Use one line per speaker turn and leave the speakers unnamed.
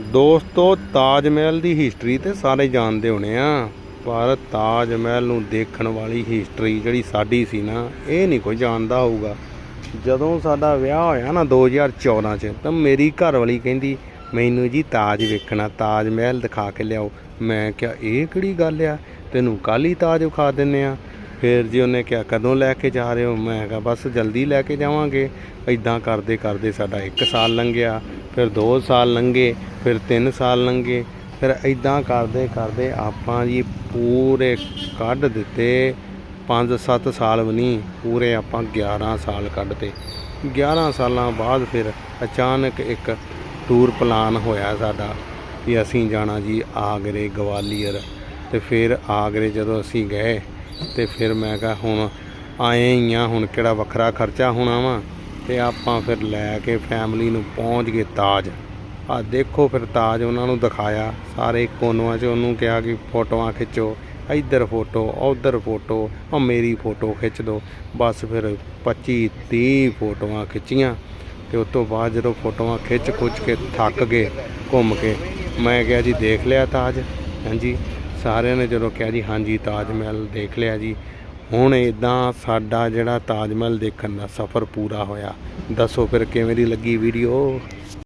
ਦੋਸਤੋ, ਤਾਜ ਮਹਿਲ ਦੀ ਹਿਸਟਰੀ ਤੇ ਸਾਰੇ ਜਾਣਦੇ ਹੋਣੇ ਆ, ਪਰ ਤਾਜ ਮਹਿਲ ਨੂੰ ਦੇਖਣ ਵਾਲੀ ਹਿਸਟਰੀ ਜਿਹੜੀ ਸਾਡੀ ਸੀ ਨਾ, ਇਹ ਨਹੀਂ ਕੋਈ ਜਾਣਦਾ ਹੋਊਗਾ। ਜਦੋਂ ਸਾਡਾ ਵਿਆਹ ਹੋਇਆ ਨਾ 2014 ਚ, ਤਾਂ ਮੇਰੀ ਘਰ ਵਾਲੀ ਕਹਿੰਦੀ, ਮੈਨੂੰ ਜੀ ਤਾਜ ਵੇਖਣਾ, ਤਾਜ ਮਹਿਲ ਦਿਖਾ ਕੇ ਲਿਆਓ। ਮੈਂ ਕਿਹਾ, ਇਹ ਕਿਹੜੀ ਗੱਲ ਆ? ਤੈਨੂੰ ਕੱਲ੍ਹ ਹੀ ਤਾਜ ਵਿਖਾ ਦਿੰਨੇ ਆ। ਫਿਰ ਜੀ ਉਹਨੇ ਕਿਹਾ, ਕਦੋਂ ਲੈ ਕੇ ਜਾ ਰਹੇ ਹੋ? ਮੈਂ ਕਿਹਾ, ਬਸ ਜਲਦੀ ਲੈ ਕੇ ਜਾਵਾਂਗੇ। ਇਦਾਂ ਕਰਦੇ ਕਰਦੇ ਸਾਡਾ 1 ਸਾਲ ਲੰਘਿਆ। ਫਿਰ 2 ਸਾਲ ਲੰਘੇ, ਫਿਰ 3 ਸਾਲ ਲੰਘੇ, ਫਿਰ ਇਦਾਂ ਕਰਦੇ ਕਰਦੇ ਆਪਾਂ ਜੀ ਪੂਰੇ ਕੱਢ ਦਿੱਤੇ। 5-7 ਸਾਲ ਵੀ ਨਹੀਂ, ਪੂਰੇ ਆਪਾਂ 11 ਸਾਲ ਕੱਢਤੇ। 11 ਸਾਲਾਂ ਬਾਅਦ ਫਿਰ ਅਚਾਨਕ ਇੱਕ ਟੂਰ ਪਲਾਨ ਹੋਇਆ ਸਾਡਾ ਵੀ ਅਸੀਂ ਜਾਣਾ ਜੀ ਆਗਰੇ ਗਵਾਲੀਅਰ। ਤੇ ਫਿਰ ਆਗਰੇ ਜਦੋਂ ਅਸੀਂ ਗਏ, ਤੇ ਫਿਰ ਮੈਂ ਕਿਹਾ ਹੁਣ ਆਏ ਹੀ ਆ, ਹੁਣ ਕਿਹੜਾ ਵੱਖਰਾ ਖਰਚਾ ਹੋਣਾ ਵਾ? ਤੇ ਆਪਾਂ ਫਿਰ ਲੈ ਕੇ ਫੈਮਿਲੀ ਨੂੰ ਪਹੁੰਚ ਗਏ ਤਾਜ। ਆ ਦੇਖੋ ਫਿਰ ਤਾਜ ਉਹਨਾਂ ਨੂੰ ਦਿਖਾਇਆ। ਸਾਰੇ ਕੋਨਿਆਂ 'ਚ ਉਹਨੂੰ ਕਿਹਾ ਕਿ ਫੋਟੋਆਂ ਖਿੱਚੋ, ਇੱਧਰ ਫੋਟੋ, ਉੱਧਰ ਫੋਟੋ ਆ ਮੇਰੀ ਫੋਟੋ ਖਿੱਚ ਦਿਓ ਬਸ ਫਿਰ 25 30 ਫੋਟੋਆਂ ਖਿੱਚੀਆਂ ਤੇ ਉਸ ਤੋਂ ਬਾਅਦ ਜਦੋਂ ਫੋਟੋਆਂ ਖਿੱਚ ਖੁੱਚ ਕੇ ਥੱਕ ਗਏ ਘੁੰਮ ਕੇ, ਮੈਂ ਕਿਹਾ ਜੀ ਦੇਖ ਲਿਆ ਤਾਜ। ਹਾਂਜੀ, ਸਾਰਿਆਂ ਨੇ ਜਦੋਂ ਕਿਹਾ ਜੀ, ਹਾਂਜੀ ਤਾਜ ਮਹਿਲ ਦੇਖ ਲਿਆ ਜੀ। ਹੁਣ ਇਦਾਂ ਸਾਡਾ ਜਿਹੜਾ ਤਾਜ ਮਹਿਲ ਦੇਖਣ ਦਾ ਸਫ਼ਰ ਪੂਰਾ ਹੋਇਆ। ਦੱਸੋ ਫਿਰ ਕਿਵੇਂ ਦੀ ਲੱਗੀ ਵੀਡੀਓ